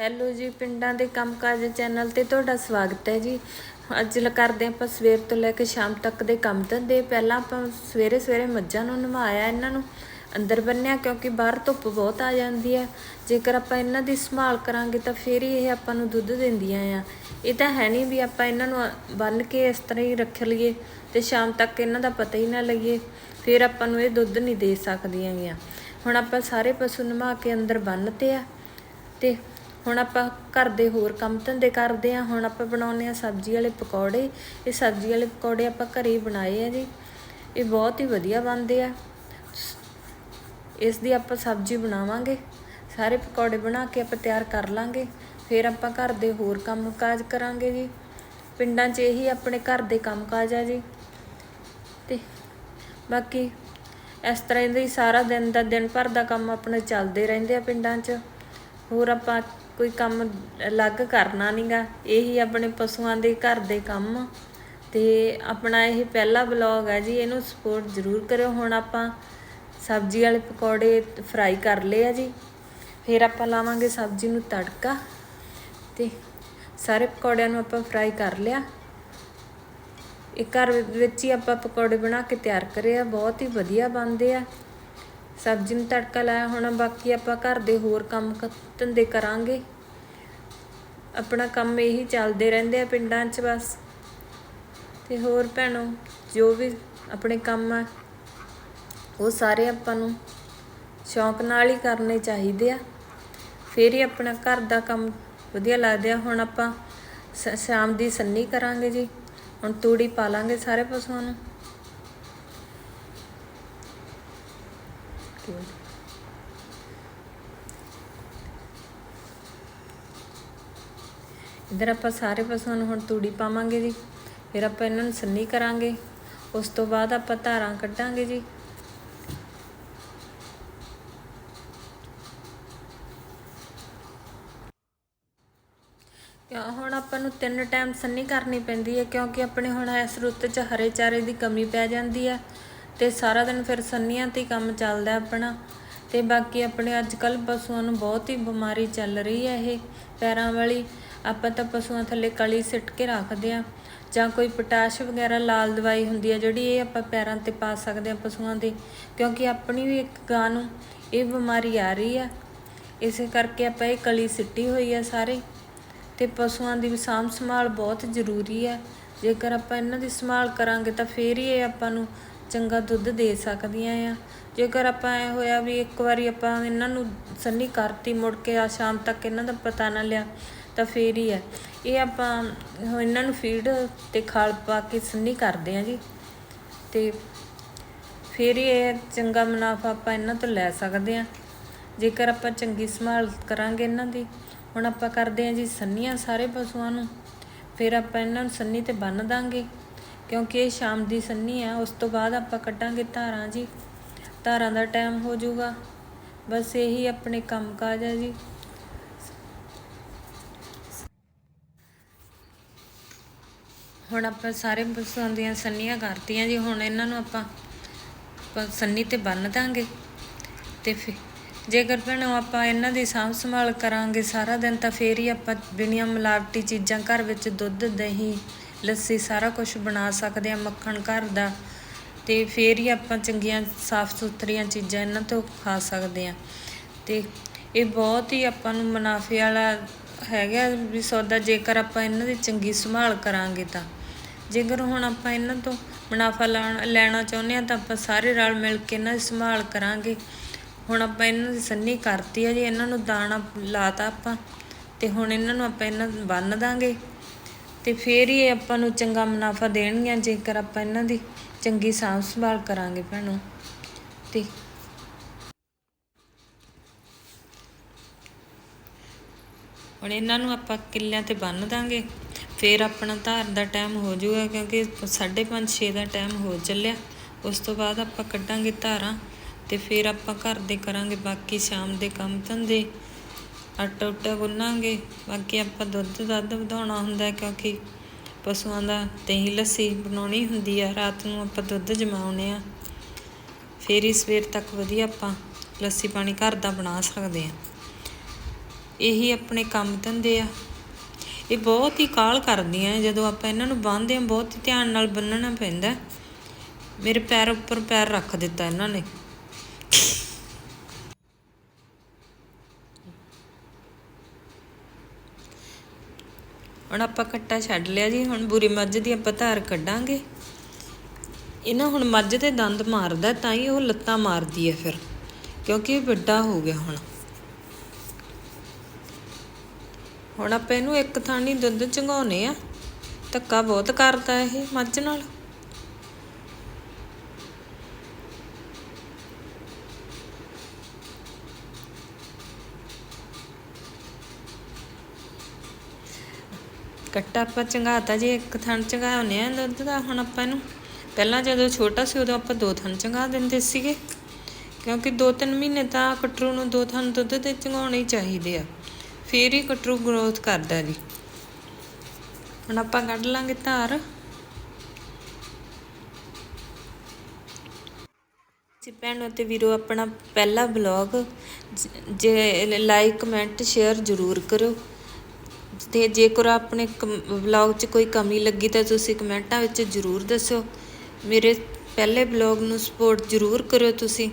Hello ਜੀ, ਪਿੰਡਾਂ ਦੇ ਕੰਮਕਾਜ ਚੈਨਲ ਤੇ ਤੁਹਾਡਾ ਸਵਾਗਤ ਹੈ ਜੀ। ਅੱਜ ਲ ਕਰਦੇ ਆਪਾਂ ਸਵੇਰ ਤੋਂ ਲੈ ਕੇ ਸ਼ਾਮ ਤੱਕ ਦੇ ਕੰਮ ਧੰਦੇ। ਪਹਿਲਾਂ ਆਪਾਂ ਸਵੇਰੇ ਸਵੇਰੇ ਮੱਝਾਂ ਨੂੰ ਨਵਾਇਆ, ਇਹਨਾਂ ਨੂੰ ਅੰਦਰ ਬੰਨਿਆ ਕਿਉਂਕਿ ਬਾਹਰ ਧੁੱਪ ਬਹੁਤ ਆ ਜਾਂਦੀ ਹੈ। ਜੇਕਰ ਆਪਾਂ ਇਹਨਾਂ ਦੀ ਸੰਭਾਲ ਕਰਾਂਗੇ ਤਾਂ ਫਿਰ ਹੀ ਇਹ ਆਪਾਂ ਨੂੰ ਦੁੱਧ ਦਿੰਦੀਆਂ ਆ। ਇਹ ਤਾਂ ਹੈ ਨਹੀਂ ਵੀ ਆਪਾਂ ਇਹਨਾਂ ਨੂੰ ਬੰਨ ਕੇ ਇਸ ਤਰ੍ਹਾਂ ਹੀ ਰੱਖ ਲਈਏ ਤੇ ਸ਼ਾਮ ਤੱਕ ਇਹਨਾਂ ਦਾ ਪਤਾ ਹੀ ਨਾ ਲੱਗੀਏ ਫਿਰ ਆਪਾਂ ਨੂੰ ਇਹ ਦੁੱਧ ਨਹੀਂ ਦੇ ਸਕਦੀਆਂ ਗੀਆਂ। ਹੁਣ ਆਪਾਂ ਸਾਰੇ ਪਸ਼ੂ ਨਵਾ ਕੇ ਅੰਦਰ ਬੰਨਤੇ ਆ ਤੇ ਹੁਣ ਆਪਾਂ ਘਰ ਦੇ ਹੋਰ ਕੰਮ ਧੰਦੇ ਕਰਦੇ ਆ ਹੁਣ ਆਪਾਂ ਬਣਾਉਨੇ ਆ ਸਬਜ਼ੀ ਵਾਲੇ ਪਕੌੜੇ। ਇਹ ਸਬਜ਼ੀ ਵਾਲੇ ਪਕੌੜੇ ਆਪਾਂ ਘਰੇ ਹੀ ਬਣਾਏ ਆ ਜੀ। ਇਹ ਬਹੁਤ ਹੀ ਵਧੀਆ ਬਣਦੇ ਆ। ਇਸ ਦੀ ਆਪਾਂ ਸਬਜ਼ੀ ਬਣਾਵਾਂਗੇ, ਸਾਰੇ ਪਕੌੜੇ ਬਣਾ ਕੇ ਆਪਾਂ ਤਿਆਰ ਕਰ ਲਾਂਗੇ। ਫਿਰ ਆਪਾਂ ਘਰ ਦੇ ਹੋਰ ਕੰਮ ਕਾਜ ਕਰਾਂਗੇ ਜੀ। ਪਿੰਡਾਂ 'ਚ ਇਹੀ ਆਪਣੇ ਘਰ ਦੇ ਕੰਮ ਕਾਜ ਆ ਜੀ। ਤੇ ਬਾਕੀ ਇਸ ਤਰ੍ਹਾਂ ਦਾ ਸਾਰਾ ਦਿਨ ਦਾ ਦਿਨ ਭਰ ਦਾ ਕੰਮ ਆਪਣੇ ਚੱਲਦੇ ਰਹਿੰਦੇ ਆ ਪਿੰਡਾਂ 'ਚ। ਹੋਰ ਆਪਾਂ ਕੋਈ ਕੰਮ ਅਲੱਗ ਕਰਨਾ ਨਹੀਂਗਾ ਇਹੀ ਆਪਣੇ ਪਸ਼ੂਆਂ ਦੇ ਘਰ ਦੇ ਕੰਮ। ਤੇ ਆਪਣਾ ਇਹ ਪਹਿਲਾ ਬਲੌਗ ਹੈ ਜੀ, ਇਹਨੂੰ ਸਪੋਰਟ ਜ਼ਰੂਰ ਕਰਿਓ। ਹੁਣ ਆਪਾਂ ਸਬਜ਼ੀ ਵਾਲੇ ਪਕੌੜੇ ਫਰਾਈ ਕਰ ਲਏ ਆ ਜੀ। ਫਿਰ ਆਪਾਂ ਲਾਵਾਂਗੇ ਸਬਜ਼ੀ ਨੂੰ ਤੜਕਾ। ਤੇ ਸਾਰੇ ਪਕੌੜਿਆਂ ਨੂੰ ਆਪਾਂ ਫਰਾਈ ਕਰ ਲਿਆ। ਇਹ ਘਰ ਵਿੱਚ ਹੀ ਆਪਾਂ ਪਕੌੜੇ ਬਣਾ ਕੇ ਤਿਆਰ ਕਰੇ ਆ। ਬਹੁਤ ਹੀ ਵਧੀਆ ਬਣਦੇ ਆ। ਸਬਜ਼ੀ ਨੂੰ ਤੜਕਾ ਲਾਇਆ ਹੁਣ। ਬਾਕੀ ਆਪਾਂ ਘਰ ਦੇ ਹੋਰ ਕੰਮ ਕ- ਧੰਦੇ ਕਰਾਂਗੇ। ਆਪਣਾ ਕੰਮ ਇਹੀ ਚੱਲਦੇ ਰਹਿੰਦੇ ਆ ਪਿੰਡਾਂ 'ਚ ਬਸ। ਤੇ ਹੋਰ ਭੈਣੋ, ਜੋ ਵੀ ਆਪਣੇ ਕੰਮ ਆ, ਉਹ ਸਾਰੇ ਆਪਾਂ ਨੂੰ ਸ਼ੌਂਕ ਨਾਲ ਹੀ ਕਰਨੇ ਚਾਹੀਦੇ ਆ। ਫਿਰ ਹੀ ਆਪਣਾ ਘਰ ਦਾ ਕੰਮ ਵਧੀਆ ਲੱਗਦਾ ਹੁਣ ਆਪਾਂ ਸ- ਸ਼ਾਮ ਦੀ ਸੰਨੀ ਕਰਾਂਗੇ ਜੀ। ਹੁਣ ਤੂੜੀ ਪਾ ਲਾਂਗੇ ਸਾਰੇ ਪਸ਼ੂਆਂ ਨੂੰ ਕੀ ਬੋਲਦੇ? ਇੱਧਰ ਆਪਾਂ ਸਾਰੇ ਪਸ਼ੂਆਂ ਨੂੰ ਹੁਣ ਤੂੜੀ ਪਾਵਾਂਗੇ ਜੀ। ਫਿਰ ਆਪਾਂ ਇਹਨਾਂ ਨੂੰ ਸੰਨੀ ਕਰਾਂਗੇ। ਉਸ ਤੋਂ ਬਾਅਦ ਆਪਾਂ ਧਾਰਾਂ ਕੱਢਾਂਗੇ ਜੀ। ਹੁਣ ਆਪਾਂ ਨੂੰ ਤਿੰਨ ਟਾਈਮ ਸੰਨੀ ਕਰਨੀ ਪੈਂਦੀ ਹੈ, ਕਿਉਂਕਿ ਆਪਣੇ ਹੁਣ ਇਸ ਰੁੱਤ 'ਚ ਹਰੇ ਚਾਰੇ ਦੀ ਕਮੀ ਪੈ ਜਾਂਦੀ ਹੈ ਤੇ ਸਾਰਾ ਦਿਨ ਫਿਰ ਸੰਨੀਆਂ ਤੇ ਕੰਮ ਚੱਲਦਾ ਆਪਣਾ। ਤੇ ਬਾਕੀ ਆਪਣੇ ਅੱਜ ਕੱਲ ਪਸ਼ੂਆਂ ਨੂੰ ਬਹੁਤ ਹੀ ਬਿਮਾਰੀ ਚੱਲ ਰਹੀ ਹੈ ਇਹ ਪੈਰਾਂ ਵਾਲੀ। ਆਪਾਂ ਤਾਂ ਪਸ਼ੂਆਂ ਥੱਲੇ ਕਲੀ ਸਿੱਟ ਕੇ ਰੱਖਦੇ ਆ ਜਾਂ ਕੋਈ ਪੋਟਾਸ਼ ਵਗੈਰਾ ਲਾਲ ਦਵਾਈ ਹੁੰਦੀ ਆ ਜਿਹੜੀ ਇਹ ਆਪਾਂ ਪੈਰਾਂ ਤੇ ਪਾ ਸਕਦੇ ਆ ਪਸ਼ੂਆਂ ਦੇ, ਕਿਉਂਕਿ ਆਪਣੀ ਵੀ ਇੱਕ ਗਾਂ ਨੂੰ ਇਹ ਬਿਮਾਰੀ ਆ ਰਹੀ ਆ। ਇਸੇ ਕਰਕੇ ਆਪਾਂ ਇਹ ਕਲੀ ਸਿੱਟੀ ਹੋਈ ਆ ਸਾਰੇ। ਤੇ ਪਸ਼ੂਆਂ ਦੀ ਵੀ ਸਾਂਭ ਸੰਭਾਲ ਬਹੁਤ ਜ਼ਰੂਰੀ ਹੈ ਜੇਕਰ ਆਪਾਂ ਇਹਨਾਂ ਦੀ ਸੰਭਾਲ ਕਰਾਂਗੇ ਤਾਂ ਫੇਰ ਹੀ ਇਹ ਆਪਾਂ ਨੂੰ ਚੰਗਾ ਦੁੱਧ ਦੇ ਸਕਦੀਆਂ ਆ। ਜੇਕਰ ਆਪਾਂ ਐ ਹੋਇਆ ਵੀ ਇੱਕ ਵਾਰੀ ਆਪਾਂ ਇਹਨਾਂ ਨੂੰ ਸੰਨੀ ਕਰਤੀ ਮੁੜ ਕੇ ਆ ਸ਼ਾਮ ਤੱਕ ਇਹਨਾਂ ਦਾ ਪਤਾ ਨਾ ਲਿਆ, ਤਾਂ ਫੇਰ ਹੀ ਹੈ ਇਹ ਆਪਾਂ ਇਹਨਾਂ ਨੂੰ ਫੀਡ ਤੇ ਖਾਲ ਪਾ ਕੇ ਸੰਨੀ ਕਰਦੇ ਆ ਜੀ। ਤੇ ਫੇਰ ਹੀ ਇਹ ਚੰਗਾ ਮੁਨਾਫਾ ਆਪਾਂ ਇਹਨਾਂ ਤੋਂ ਲੈ ਸਕਦੇ ਆ। ਜੇਕਰ ਆਪਾਂ ਚੰਗੀ ਸੰਭਾਲ ਕਰਾਂਗੇ ਇਹਨਾਂ ਦੀ, ਹੁਣ ਆਪਾਂ ਕਰਦੇ ਹਾਂ ਜੀ ਸੰਨੀਆਂ ਸਾਰੇ ਪਸ਼ੂਆਂ ਨੂੰ, ਫਿਰ ਆਪਾਂ ਇਹਨਾਂ ਨੂੰ ਸੰਨੀ ਤੇ ਬੰਨ ਦਾਂਗੇ। ਕਿਉਂਕਿ ਇਹ ਸ਼ਾਮ ਦੀ ਸੰਨੀ ਆ ਉਸ ਤੋਂ ਬਾਅਦ ਆਪਾਂ ਕੱਢਾਂਗੇ ਧਾਰਾਂ ਜੀ। ਧਾਰਾਂ ਦਾ ਟਾਈਮ ਹੋ ਜਾਊਗਾ। ਬਸ ਇਹੀ ਆਪਣੇ ਕੰਮਕਾਜ ਆ ਜੀ। ਹੁਣ ਆਪਾਂ ਸਾਰੇ ਪਸ਼ੂਆਂ ਦੀਆਂ ਸੰਨੀਆਂ ਕਰਤੀਆਂ ਜੀ। ਹੁਣ ਇਹਨਾਂ ਨੂੰ ਆਪਾਂ ਸੰਨੀ ਤੇ ਬੰਨ ਦਾਂਗੇ। ਤੇ ਫਿਰ ਜੇਕਰ ਭੈਣੋ ਆਪਾਂ ਇਹਨਾਂ ਦੀ ਸਾਂਭ ਸੰਭਾਲ ਕਰਾਂਗੇ ਸਾਰਾ ਦਿਨ, ਤਾਂ ਫੇਰ ਹੀ ਆਪਾਂ ਬਿਨੀਆਂ ਮਿਲਾਵਟੀ ਚੀਜ਼ਾਂ ਘਰ ਵਿੱਚ ਦੁੱਧ, ਦਹੀਂ ਲੱਸੀ ਸਾਰਾ ਕੁਝ ਬਣਾ ਸਕਦੇ ਆ ਮੱਖਣ ਘਰ ਦਾ। ਤੇ ਫੇਰ ਹੀ ਆਪਾਂ ਚੰਗੀਆਂ ਸਾਫ਼ ਸੁਥਰੀਆਂ ਚੀਜ਼ਾਂ ਇਹਨਾਂ ਤੋਂ ਖਾ ਸਕਦੇ ਆ ਤੇ ਇਹ ਬਹੁਤ ਹੀ ਆਪਾਂ ਨੂੰ ਮੁਨਾਫੇ ਵਾਲਾ ਹੈਗਾ ਵੀ ਸੌਦਾ, ਜੇਕਰ ਆਪਾਂ ਇਹਨਾਂ ਦੀ ਚੰਗੀ ਸੰਭਾਲ ਕਰਾਂਗੇ ਤਾਂ। ਜੇਕਰ ਹੁਣ ਆਪਾਂ ਇਹਨਾਂ ਤੋਂ ਮੁਨਾਫਾ ਲੈਣ- ਲੈਣਾ ਚਾਹੁੰਦੇ ਆ ਤਾਂ ਆਪਾਂ ਸਾਰੇ ਰਲ ਮਿਲ ਕੇ ਇਹਨਾਂ ਦੀ ਸੰਭਾਲ ਕਰਾਂਗੇ। ਹੁਣ ਆਪਾਂ ਇਹਨਾਂ ਦੀ ਸੰਨੀ ਕਰਤੀ ਆ ਜੀ, ਇਹਨਾਂ ਨੂੰ ਦਾਣਾ ਲਾਤਾ ਆਪਾਂ, ਤੇ ਹੁਣ ਇਹਨਾਂ ਨੂੰ ਆਪਾਂ ਇਹਨਾਂ ਨੂੰ ਬੰਨ ਦਾਂਗੇ। ਤੇ ਫੇਰ ਹੀ ਇਹ ਆਪਾਂ ਨੂੰ ਚੰਗਾ ਮੁਨਾਫਾ ਦੇਣਗੀਆਂ, ਜੇਕਰ ਆਪਾਂ ਇਹਨਾਂ ਦੀ ਚੰਗੀ ਸਾਂਭ ਸੰਭਾਲ ਕਰਾਂਗੇ ਭੈਣੋ। ਤੇ ਹੁਣ ਇਹਨਾਂ ਨੂੰ ਆਪਾਂ ਕਿੱਲਿਆਂ ਤੇ ਬੰਨ ਦਾਂਗੇ। ਫੇਰ ਆਪਣਾ ਧਾਰ ਦਾ ਟਾਈਮ ਹੋ ਜਾਊਗਾ, ਕਿਉਂਕਿ 5:30 6 ਦਾ ਟਾਈਮ ਹੋ ਚੱਲਿਆ। ਉਸ ਤੋਂ ਬਾਅਦ ਆਪਾਂ ਕੱਢਾਂਗੇ ਧਾਰਾਂ ਤੇ ਫਿਰ ਆਪਾਂ ਘਰ ਦੇ ਕਰਾਂਗੇ ਬਾਕੀ ਸ਼ਾਮ ਦੇ ਕੰਮ ਧੰਦੇ। ਆਟਾ ਉਟਾ ਗੁੰਨਾਂਗੇ। ਬਾਕੀ ਆਪਾਂ ਦੁੱਧ, ਦੱਧ ਵਧਾਉਣਾ ਹੁੰਦਾ ਕਿਉਂਕਿ ਪਸ਼ੂਆਂ ਦਾ ਦਹੀਂ ਲੱਸੀ ਬਣਾਉਣੀ ਹੁੰਦੀ ਆ। ਰਾਤ ਨੂੰ ਆਪਾਂ ਦੁੱਧ ਜਮਾਉਣੇ ਆ। ਫਿਰ ਹੀ ਸਵੇਰ ਤੱਕ ਵਧੀਆ ਆਪਾਂ ਲੱਸੀ ਪਾਣੀ ਘਰ ਦਾ ਬਣਾ ਸਕਦੇ ਆ ਇਹੀ ਆਪਣੇ ਕੰਮ ਧੰਦੇ ਆ। ਇਹ ਬਹੁਤ ਹੀ ਕਾਲ ਕਰਦੀਆਂ ਜਦੋਂ ਆਪਾਂ ਇਹਨਾਂ ਨੂੰ ਬੰਨ੍ਹਦੇ ਹਾਂ, ਬਹੁਤ ਧਿਆਨ ਨਾਲ ਬੰਨਣਾ ਪੈਂਦਾ। ਮੇਰੇ ਪੈਰ ਉੱਪਰ ਪੈਰ ਰੱਖ ਦਿੱਤਾ ਇਹਨਾਂ ਨੇ। ਹੁਣ ਆਪਾਂ ਕੱਟਾ ਛੱਡ ਲਿਆ ਜੀ, ਹੁਣ ਬੁਰੀ ਮੱਝ ਦੀ ਆਪਾਂ ਧਾਰ ਕੱਢਾਂਗੇ। ਇਹ ਨਾ ਹੁਣ ਮੱਝ ਦੇ ਦੰਦ ਮਾਰਦਾ ਤਾਂ ਹੀ ਉਹ ਲੱਤਾਂ ਮਾਰਦੀ ਹੈ ਫਿਰ, ਕਿਉਂਕਿ ਇਹ ਵੱਡਾ ਹੋ ਗਿਆ ਹੁਣ। ਹੁਣ ਆਪਾਂ ਇਹਨੂੰ ਇੱਕ ਥਾਣੀ ਦੁੱਧ ਚੰਗਾਉਨੇ ਆ, ਧੱਕਾ ਬਹੁਤ ਕਰਦਾ ਇਹ ਮੱਝ ਨਾਲ। ਕੱਟਾ ਆਪਾਂ ਚੰਗਾਤਾ ਜੇ, ਇੱਕ ਥਣ ਚੰਗਾਉਨੇ ਆ ਦੁੱਧ ਦਾ ਹੁਣ ਆਪਾਂ ਇਹਨੂੰ। ਪਹਿਲਾਂ ਜਦੋਂ ਛੋਟਾ ਸੀ ਉਦੋਂ ਆਪਾਂ ਦੋ ਥਣ ਚੰਗਾ ਦਿੰਦੇ ਸੀਗੇ। ਕਿਉਂਕਿ 2-3 ਮਹੀਨੇ ਤਾਂ ਕਟਰੂ ਨੂੰ ਦੋ ਥਣ ਦੁੱਧ ਦੇ ਚੰਗਾਉਣੇ ਚਾਹੀਦੇ ਆ। ਫੇਰ ਹੀ ਕਟਰੂ ਗਰੋਥ ਕਰਦਾ ਜੀ। ਹੁਣ ਆਪਾਂ ਕੱਢ ਲਾਂਗੇ ਧਾਰ। ਜੀ ਭੈਣੋ ਤੇ ਵੀਰੋ, ਆਪਣਾ ਪਹਿਲਾ ਬਲੌਗ ਜੇ ਲਾਈਕ ਕਮੈਂਟ ਸ਼ੇਅਰ ਜ਼ਰੂਰ ਕਰੋ ਤੇ ਜੇਕਰ ਆਪਣੇ ਵਲੌਗ 'ਚ ਕੋਈ ਕਮੀ ਲੱਗੀ ਤਾਂ ਤੁਸੀਂ ਕਮੈਂਟਾਂ ਵਿੱਚ ਜ਼ਰੂਰ ਦੱਸਿਓ। ਮੇਰੇ ਪਹਿਲੇ ਬਲੌਗ ਨੂੰ ਸਪੋਰਟ ਜ਼ਰੂਰ ਕਰਿਓ ਤੁਸੀਂ।